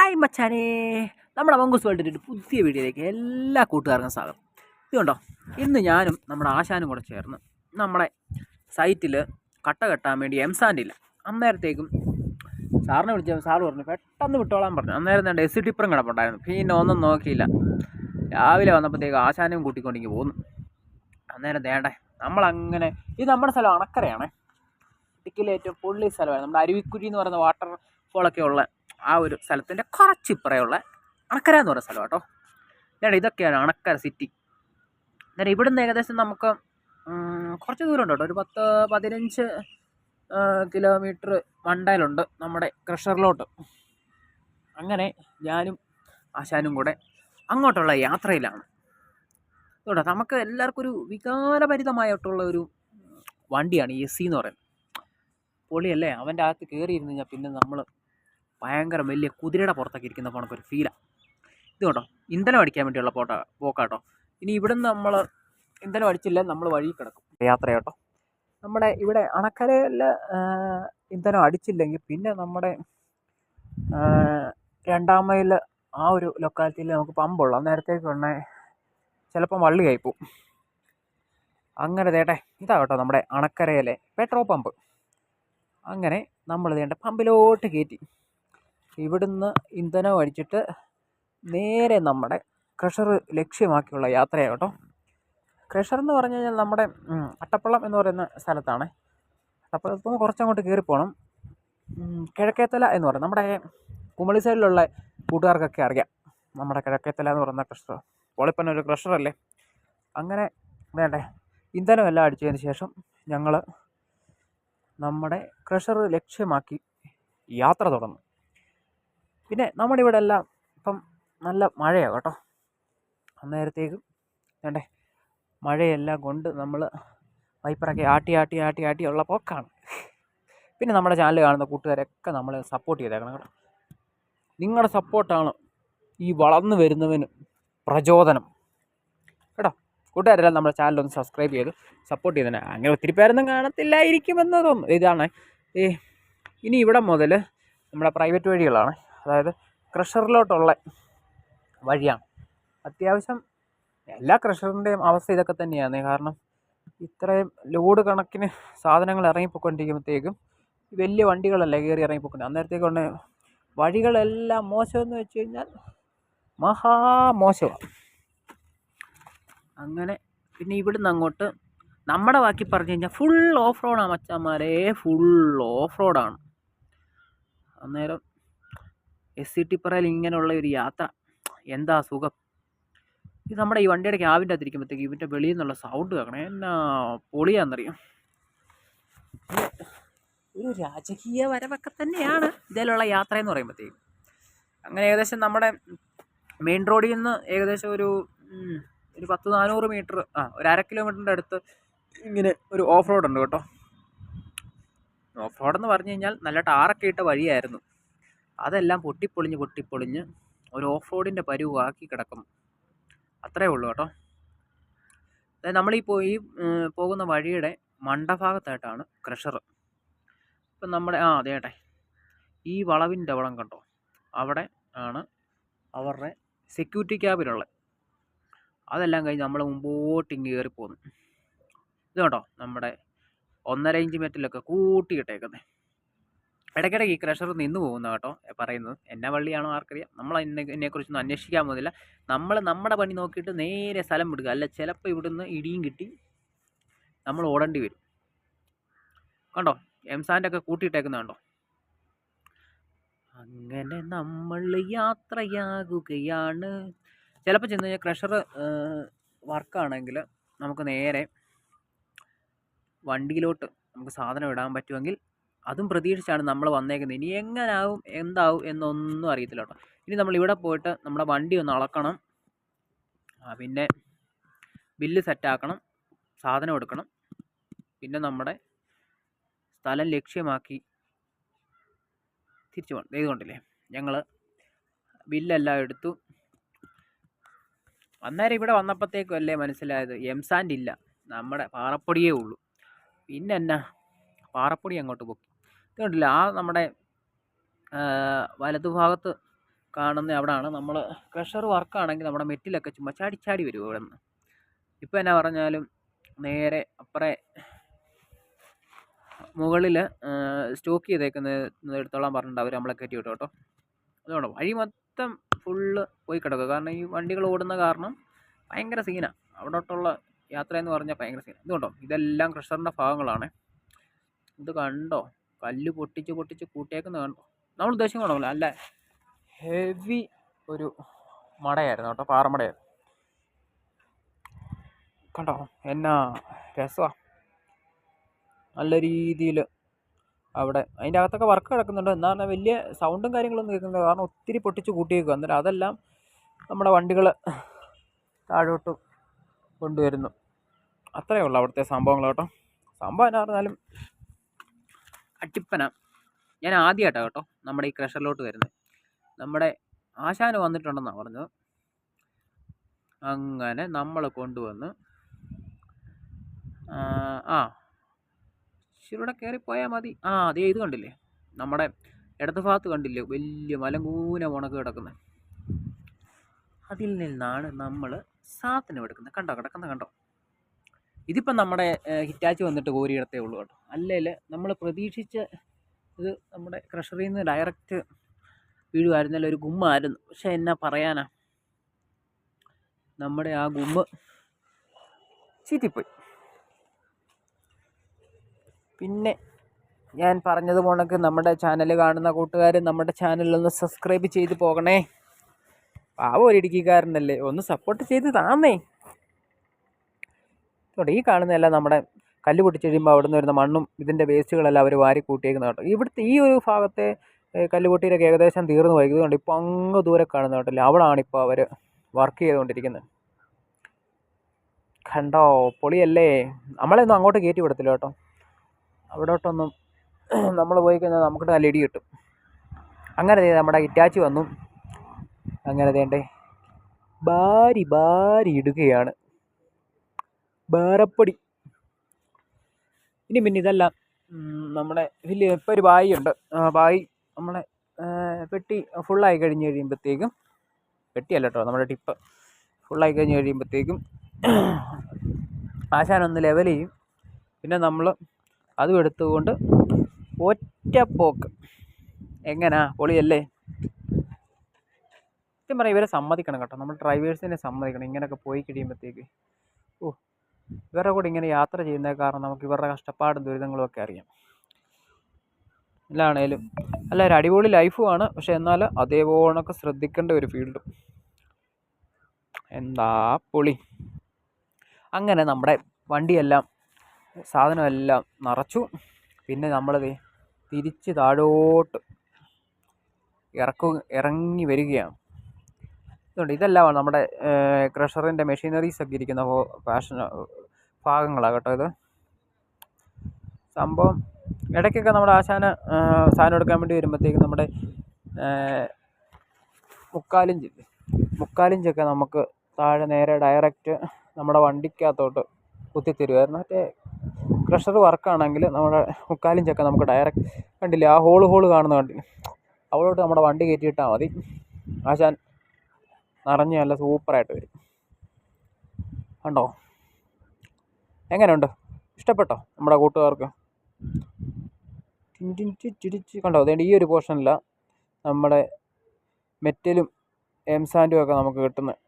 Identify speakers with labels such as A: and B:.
A: Hi മച്ചാനെ. നമ്മുടെ മങ്കൂസ് വേൾഡിന്റെ ഒരു പുതിയ വീഡിയോയിലേക്ക് എല്ലാ കൂട്ടുകാർക്കും സ്വാഗതം. ഇതുകൊണ്ടോ ഇന്ന് ഞാനും നമ്മുടെ ആശാനും കൂടെ ചേർന്ന് നമ്മുടെ സൈറ്റിൽ കട്ട കെട്ടാൻ വേണ്ടി എം സാൻഡില്ല അന്നേരത്തേക്കും സാറിനെ വിളിച്ച സാറ് പറഞ്ഞു പെട്ടെന്ന് വിട്ടോളാൻ പറഞ്ഞു. അന്നേരം തന്നെ എസ് ടിപ്പറും കിടപ്പുണ്ടായിരുന്നു. പിന്നെ ഒന്നും നോക്കിയില്ല. രാവിലെ വന്നപ്പോഴത്തേക്ക് ആശാനും കൂട്ടിക്കൊണ്ടിങ്ങി പോന്നു. അന്നേരം വേണ്ടേ നമ്മളങ്ങനെ ഇത് നമ്മുടെ സ്ഥലം അണക്കരയാണേ. ഇടുക്കിയിലെ ഏറ്റവും പൊള്ളി സ്ഥലമാണ് നമ്മുടെ അരുവിക്കുഴി എന്ന് പറയുന്ന വാട്ടർ ഫോളൊക്കെ ഉള്ള ആ ഒരു സ്ഥലത്തിന്റെ കുറച്ച് ഇപ്പറയുള്ള അണക്കര എന്ന് പറയുന്ന സ്ഥലം കേട്ടോ ഞാൻ ഇതൊക്കെയാണ് അണക്കര സിറ്റി ഞാൻ ഇവിടുന്ന് ഏകദേശം നമുക്ക് കുറച്ച് ദൂരം ഉണ്ട് കേട്ടോ. ഒരു പത്ത് പതിനഞ്ച് കിലോമീറ്റർ മണ്ടയിലുണ്ട് നമ്മുടെ ക്രഷറിലോട്ട് അങ്ങനെ ഞാനും ആശാനും കൂടെ അങ്ങോട്ടുള്ള യാത്രയിലാണ്. കേട്ടോ നമുക്ക് എല്ലാവർക്കും ഒരു വികാരഭരിതമായിട്ടുള്ള ഒരു വണ്ടിയാണ് എ സി എന്ന് പറയുന്നത്. പൊളിയല്ലേ? അവന്റെ അകത്ത് കയറിയിരുന്നു കഴിഞ്ഞാൽ പിന്നെ നമ്മൾ ഭയങ്കര വലിയ കുതിരയുടെ പുറത്തൊക്കെ ഇരിക്കുന്ന പോണക്ക് ഒരു ഫീലാണ് ഇത് കേട്ടോ ഇന്ധനം അടിക്കാൻ വേണ്ടിയുള്ള പോട്ട പോക്കാട്ടോ. ഇനി ഇവിടുന്ന് നമ്മൾ ഇന്ധനം അടിച്ചില്ല നമ്മൾ വഴി കിടക്കും. യാത്ര കേട്ടോ നമ്മുടെ ഇവിടെ അണക്കരയിൽ ഇന്ധനം അടിച്ചില്ലെങ്കിൽ പിന്നെ നമ്മുടെ രണ്ടാം മൈൽ ആ ഒരു ലൊക്കാലിറ്റിയിൽ നമുക്ക് പമ്പുള്ളൂ നേരത്തേക്ക് ഉടനെ ചിലപ്പം വള്ളി പോവും. അങ്ങനെ തേട്ടെ ഇതാ കേട്ടോ നമ്മുടെ അണക്കരയിലെ പെട്രോൾ പമ്പ് അങ്ങനെ നമ്മൾ തേണ്ട പമ്പിലോട്ട് കയറ്റി ഇവിടുന്ന് ഇന്ധനം അടിച്ചിട്ട് നേരെ നമ്മുടെ ക്രഷർ ലക്ഷ്യമാക്കിയുള്ള യാത്രയാണ് കേട്ടോ. ക്രഷർ എന്ന് പറഞ്ഞു കഴിഞ്ഞാൽ നമ്മുടെ അട്ടപ്പള്ളം എന്ന് പറയുന്ന സ്ഥലത്താണ്. അട്ടപ്പള്ളത്ത് നിന്ന് കുറച്ചങ്ങോട്ട് കയറിപ്പോകണം കിഴക്കേത്തല എന്ന് പറയും. നമ്മുടെ കുമളി സൈഡിലുള്ള കൂട്ടുകാർക്കൊക്കെ അറിയാം. നമ്മുടെ കിഴക്കേത്തല എന്ന് പറയുന്ന ക്രഷർ. പോളിപ്പന്നെ ഒരു ക്രഷറല്ലേ അങ്ങനെ വേണ്ടേ. ഇന്ധനം എല്ലാം അടിച്ചതിന് ശേഷം ഞങ്ങൾ നമ്മുടെ ക്രഷർ ലക്ഷ്യമാക്കി യാത്ര തുടർന്നു പിന്നെ നമ്മുടെ ഇവിടെ എല്ലാം ഇപ്പം നല്ല മഴയാണ് കേട്ടോ. അന്നേരത്തേക്കും വേണ്ടേ മഴയെല്ലാം കൊണ്ട് നമ്മൾ വൈപ്പറൊക്കെ ആട്ടി ആട്ടി ആട്ടി ആട്ടി ഉള്ള പോക്കാണ്. പിന്നെ നമ്മുടെ ചാനൽ കാണുന്ന കൂട്ടുകാരൊക്കെ നമ്മളെ സപ്പോർട്ട് ചെയ്തേക്കണം കേട്ടോ. നിങ്ങളുടെ സപ്പോർട്ടാണ് ഈ വളർന്നു വരുന്നവന് പ്രചോദനം. കേട്ടോ കൂട്ടുകാരെല്ലാം നമ്മുടെ ചാനൽ ഒന്ന് സബ്സ്ക്രൈബ് ചെയ്ത് സപ്പോർട്ട് ചെയ്തേനെ. അങ്ങനെ ഒത്തിരി പേരൊന്നും കാണത്തില്ലായിരിക്കുമെന്ന് തോന്നുന്നു. ഇതാണ് ഈ ഇനി ഇവിടെ മുതൽ നമ്മുടെ പ്രൈവറ്റ് വഴികളാണ്. അതായത് ക്രഷറിലോട്ടുള്ള വഴിയാണ്. അത്യാവശ്യം എല്ലാ ക്രഷറിന്റെയും അവസ്ഥ ഇതൊക്കെ തന്നെയാണ്. കാരണം ഇത്രയും ലോഡ് കണക്കിന് സാധനങ്ങൾ ഇറങ്ങിപ്പോയിക്കൊണ്ടിരിക്കുമ്പോഴത്തേക്കും വലിയ വണ്ടികളല്ലേ കയറി ഇറങ്ങിപ്പോയിക്കൊണ്ട് അന്നേരത്തേക്കൊണ്ട് വഴികളെല്ലാം മോശമെന്ന് വെച്ച് കഴിഞ്ഞാൽ മഹാ മോശമാണ്. അങ്ങനെ പിന്നെ ഇവിടുന്ന് അങ്ങോട്ട് നമ്മുടെ ബാക്കി പറഞ്ഞു കഴിഞ്ഞാൽ ഫുൾ ഓഫ് റോഡാണ് മച്ചാന്മാരെ. ഫുൾ ഓഫ് റോഡാണ് അന്നേരം എസ് സി ടിപ്പറയിൽ ഇങ്ങനെയുള്ള ഒരു യാത്ര. എന്താ സുഖം? ഇത് നമ്മുടെ ഈ വണ്ടിയുടെ ക്യാബിന്റെ അകത്തിരിക്കുമ്പോഴത്തേക്ക് ഇവന്റെ വെളിയിൽ നിന്നുള്ള സൗണ്ട് കേൾക്കണം. എന്നാ പൊളിയാണെന്നറിയാം ഒരു രാജകീയ വരവൊക്കെ തന്നെയാണ് ഇതിലുള്ള യാത്ര എന്ന് പറയുമ്പോഴത്തേക്കും അങ്ങനെ ഏകദേശം നമ്മുടെ മെയിൻ റോഡിൽ നിന്ന് ഏകദേശം ഒരു ഒരു പത്ത് നാനൂറ് മീറ്റർ ആ ഒരു അര കിലോമീറ്ററിന്റെ അടുത്ത് ഇങ്ങനെ ഒരു ഓഫ് റോഡ് ഉണ്ട് കേട്ടോ. ഓഫ് റോഡെന്ന് പറഞ്ഞു കഴിഞ്ഞാൽ നല്ല ടാറൊക്കെ ഇട്ട വഴിയായിരുന്നു. അതെല്ലാം പൊട്ടിപ്പൊളിഞ്ഞ് പൊട്ടിപ്പൊളിഞ്ഞ് ഒരു ഓഫ് റോഡിന്റെ പരുവാക്കി കിടക്കും. അത്രേ ഉള്ളൂ കേട്ടോ. അതായത് നമ്മളീ പോയി പോകുന്ന വഴിയുടെ മണ്ടഭാഗത്തായിട്ടാണ് ക്രഷർ. ഇപ്പം നമ്മുടെ ആ അതെ ഏട്ടെ ഈ വളവിന്റെ വളം കണ്ടോ? അവിടെ ആണ് അവരുടെ സെക്യൂരിറ്റി ക്യാബിലുള്ളത് അതെല്ലാം കഴിഞ്ഞ് നമ്മൾ മുമ്പോട്ട് ഇങ്ങ് പോന്നു. ഇത് കേട്ടോ നമ്മുടെ ഒന്നര ഇഞ്ച് മെറ്റലൊക്കെ കൂട്ടിയിട്ടേക്കുന്നത് ഇടയ്ക്കിടയ്ക്ക് ഈ ക്രഷർ നിന്ന് പോകുന്നു കേട്ടോ പറയുന്നത്. എന്നാ വള്ളിയാണോ ആർക്കറിയാം. നമ്മൾ എന്നെ എന്നെക്കുറിച്ചൊന്നും അന്വേഷിക്കാൻ പോകുന്നില്ല നമ്മൾ നമ്മുടെ പണി നോക്കിയിട്ട് നേരെ സ്ഥലം വിടുക. അല്ല ചിലപ്പോൾ ഇവിടുന്ന് ഇടിയും കിട്ടി നമ്മൾ ഓടേണ്ടി വരും. കണ്ടോ? എംസാന്റെ ഒക്കെ കൂട്ടിയിട്ടേക്കുന്ന കണ്ടോ? അങ്ങനെ നമ്മൾ യാത്രയാകുകയാണ്. ചിലപ്പോൾ ചെന്ന് കഴിഞ്ഞാൽ ക്രഷർ വർക്കാണെങ്കിൽ നമുക്ക് നേരെ വണ്ടിയിലോട്ട് നമുക്ക് സാധനം ഇടാൻ പറ്റുമെങ്കിൽ അതും പ്രതീക്ഷിച്ചാണ് നമ്മൾ വന്നേക്കുന്നത്. ഇനി എങ്ങനാവും എന്താവും എന്നൊന്നും അറിയത്തില്ല കേട്ടോ. ഇനി നമ്മൾ ഇവിടെ പോയിട്ട് നമ്മുടെ വണ്ടി ഒന്ന് അളക്കണം. പിന്നെ ബില്ല് സെറ്റാക്കണം സാധനം എടുക്കണം. പിന്നെ നമ്മുടെ സ്ഥലം ലക്ഷ്യമാക്കി തിരിച്ചു പോകണം ഇത് ഞങ്ങൾ ബില്ലെല്ലാം എടുത്തു. അന്നേരം ഇവിടെ വന്നപ്പോഴത്തേക്കും അല്ലേ മനസ്സിലായത്? എംസാൻഡ് ഇല്ല. നമ്മുടെ പാറപ്പൊടിയേ ഉള്ളൂ. പിന്നെ എന്നാ പാറപ്പൊടി അങ്ങോട്ട് പൊക്കി. ഇത് കണ്ടില്ല ആ നമ്മുടെ വലതുഭാഗത്ത് കാണുന്ന അവിടെയാണ് നമ്മൾ ക്രഷർ വർക്കാണെങ്കിൽ നമ്മുടെ മെറ്റിലൊക്കെ ചുമ്മാ ചാടി ചാടി വരും ഇവിടെ നിന്ന് ഇപ്പോൾ എന്നാ പറഞ്ഞാലും നേരെ അപ്പുറേ മുകളിൽ സ്റ്റോക്ക് ചെയ്തേക്കുന്ന എടുത്തോളാൻ പറഞ്ഞിട്ട് അവർ നമ്മളെ കയറ്റി വിട്ടു കേട്ടോ. അതുകൊണ്ട് വഴി മൊത്തം ഫുള്ള് പോയി കിടക്കുക. കാരണം ഈ വണ്ടികൾ ഓടുന്ന കാരണം ഭയങ്കര സീനാണ് അവിടോട്ടുള്ള യാത്ര എന്ന് പറഞ്ഞാൽ ഭയങ്കര സീനാണ് ഇതുകൊണ്ടോ? ഇതെല്ലാം ക്രഷറിന്റെ ഭാഗങ്ങളാണ്. ഇത് കണ്ടോ? കല്ല് പൊട്ടിച്ച് പൊട്ടിച്ച് കൂട്ടിയേക്കുന്ന കണ്ടോ. നമ്മൾ ഉദ്ദേശിക്കണമല്ലോ അല്ല? ഹെവി ഒരു മടയായിരുന്നു കേട്ടോ പാറമടയായിരുന്നു കണ്ടോ? എന്നാ രസമാണ് നല്ല രീതിയിൽ അവിടെ അതിന്റെ അകത്തൊക്കെ വർക്ക് കിടക്കുന്നുണ്ട്. എന്ന് പറഞ്ഞാൽ വലിയ സൗണ്ടും കാര്യങ്ങളൊന്നും കേൾക്കുന്നില്ല. കാരണം ഒത്തിരി പൊട്ടിച്ച് കൂട്ടിയേക്കുക അന്നേരം അതെല്ലാം നമ്മുടെ വണ്ടികൾ താഴോട്ട് കൊണ്ടുവരുന്നു. അത്രയേ ഉള്ളൂ അവിടുത്തെ സംഭവങ്ങൾ കേട്ടോ. സംഭവം എന്നാ പറഞ്ഞാലും അട്ടിപ്പന. ഞാൻ ആദ്യമായിട്ടാണ് കേട്ടോ നമ്മുടെ ഈ ക്രഷറിലോട്ട് വരുന്നത് നമ്മുടെ ആശാന് വന്നിട്ടുണ്ടെന്നാണ് പറഞ്ഞത്. അങ്ങനെ നമ്മൾ കൊണ്ടുവന്ന് ആ, ഇച്ചിരൂടെ കയറിപ്പോയാൽ മതി. ആ അതേ ഇത് കണ്ടില്ലേ? നമ്മുടെ ഇടത് ഭാഗത്ത് കണ്ടില്ലേ? വലിയ മലങ്കൂന ഉണക്ക് കിടക്കുന്നത് അതിൽ നിന്നാണ് നമ്മൾ സാധനം എടുക്കുന്നത് കണ്ടോ? കിടക്കുന്ന കണ്ടോ? ഇതിപ്പം നമ്മുടെ ഹിറ്റാച്ച് വന്നിട്ട് കോരിയിടത്തേ ഉള്ളൂ കേട്ടോ. അല്ലെങ്കിൽ നമ്മൾ പ്രതീക്ഷിച്ച ഇത് നമ്മുടെ ക്രഷറിൽ നിന്ന് ഡയറക്റ്റ് വീഴുമായിരുന്നല്ലോ ഒരു ഗുമ്മായിരുന്നു. പക്ഷേ എന്നാ പറയാനാ? നമ്മുടെ ആ ഗുമ്മ് ചീറ്റിപ്പോയി. പിന്നെ ഞാൻ പറഞ്ഞത് പോണക്ക് നമ്മുടെ ചാനൽ കാണുന്ന കൂട്ടുകാർ നമ്മുടെ ചാനലൊന്ന് സബ്സ്ക്രൈബ് ചെയ്ത് പോകണേ. പാവം ഒരു ഇടുക്കിക്കാരനല്ലേ? ഒന്ന് സപ്പോർട്ട് ചെയ്ത് താന്നേ. ഇവിടെ ഈ കാണുന്നതെല്ലാം നമ്മുടെ കല്ല് പൊട്ടിച്ച് കഴിയുമ്പോൾ അവിടെ നിന്ന് വരുന്ന മണ്ണും ഇതിന്റെ വേസ്റ്റുകളെല്ലാം അവർ വാരി കൂട്ടിയേക്കുന്ന കേട്ടോ. ഇവിടുത്തെ ഈ ഒരു ഭാഗത്തെ ഏ, കല്ല് പൊട്ടിയിലൊക്കെ ഏകദേശം തീർന്നു പോയി. ഇപ്പോൾ അങ്ങ് ദൂരെ കാണുന്ന കേട്ടില്ല. അവിടാണ് ഇപ്പോൾ അവർ വർക്ക് ചെയ്തുകൊണ്ടിരിക്കുന്നത്. കണ്ടോ? പൊളിയല്ലേ? നമ്മളെയൊന്നും അങ്ങോട്ട് കയറ്റി വിടത്തില്ല കേട്ടോ. അവിടോട്ടൊന്നും നമ്മൾ പോയി കഴിഞ്ഞാൽ നമുക്ക് നല്ല ഇടി കിട്ടും. അങ്ങനെ നമ്മുടെ ഇറ്റാച്ചി വന്നു. അങ്ങനെ വേണ്ടേ ഭാരി ഭാരി ഇടുകയാണ്. ബാരപ്പൊടി ഇനി പിന്നെ ഇതെല്ലാം. നമ്മുടെ വലിയ ഇപ്പോൾ ഒരു ബായി ഉണ്ട് ആ ബായി നമ്മളെ പെട്ടി ഫുള്ളായി കഴിഞ്ഞ് കഴിയുമ്പോഴത്തേക്കും പെട്ടിയല്ല കേട്ടോ നമ്മുടെ ടിപ്പ്. ഫുള്ളായി കഴിഞ്ഞ് കഴിയുമ്പോഴത്തേക്കും ആശാനൊന്ന് ലെവൽ ചെയ്യും. പിന്നെ നമ്മൾ അതും എടുത്തുകൊണ്ട് ഒറ്റപ്പോക്ക്. എങ്ങനാ? പൊളിയല്ലേ? സത്യം പറയാം ഇവരെ സമ്മതിക്കണം കേട്ടോ. നമ്മൾ ഡ്രൈവേഴ്സിനെ സമ്മതിക്കണം. ഇങ്ങനെയൊക്കെ പോയി കഴിയുമ്പോഴത്തേക്ക് ഓ ഇവരുടെ കൂടെ ഇങ്ങനെ യാത്ര ചെയ്യുന്ന കാരണം നമുക്ക് ഇവരുടെ കഷ്ടപ്പാടും ദുരിതങ്ങളും ഒക്കെ അറിയാം. എല്ലാണേലും അല്ല ഒരു അടിപൊളി ലൈഫുമാണ് പക്ഷെ എന്നാൽ അതേപോണൊക്കെ ശ്രദ്ധിക്കേണ്ട ഒരു ഫീൽഡും എന്താ പൊളി. അങ്ങനെ നമ്മുടെ വണ്ടിയെല്ലാം സാധനമെല്ലാം നിറച്ചു. പിന്നെ നമ്മൾ തിരിച്ച് താഴോട്ട് ഇറക്കു ഇറങ്ങി വരികയാണ്. ഇതുണ്ട്. ഇതെല്ലാമാണ് നമ്മുടെ ക്രഷറിന്റെ മെഷീനറീസ് ഒക്കെ ഇരിക്കുന്ന ഫാഷൻ ഭാഗങ്ങളാണ് കേട്ടോ ഇത്. സംഭവം ഇടയ്ക്കൊക്കെ നമ്മുടെ ആശാന സാധനം എടുക്കാൻ വേണ്ടി വരുമ്പോഴത്തേക്കും നമ്മുടെ മുക്കാലിഞ്ച്? മുക്കാലിഞ്ചൊക്കെ നമുക്ക് താഴെ നേരെ ഡയറക്റ്റ് നമ്മുടെ വണ്ടിക്കകത്തോട്ട് കുത്തിത്തരുമായിരുന്നു മറ്റേ ക്രഷർ വർക്കാണെങ്കിൽ നമ്മുടെ മുക്കാലിഞ്ചൊക്കെ നമുക്ക് ഡയറക്റ്റ് കണ്ടില്ല ആ ഹോൾ ഹോൾ കാണുന്ന കണ്ടില്ല? അവളോട്ട് നമ്മുടെ വണ്ടി കയറ്റിയിട്ടാൽ മതി. ആശാൻ നിറഞ്ഞ് നല്ല സൂപ്പറായിട്ട് വരും. കണ്ടോ? എങ്ങനെയുണ്ട്? ഇഷ്ടപ്പെട്ടോ നമ്മുടെ കൂട്ടുകാർക്ക്? ടി ടിടിച്ച് കണ്ടോ? അതുകൊണ്ട് ഈ ഒരു പോർഷനിലാണ് നമ്മുടെ മെറ്റലും എം സാൻഡും ഒക്കെ നമുക്ക് കിട്ടുന്നത്.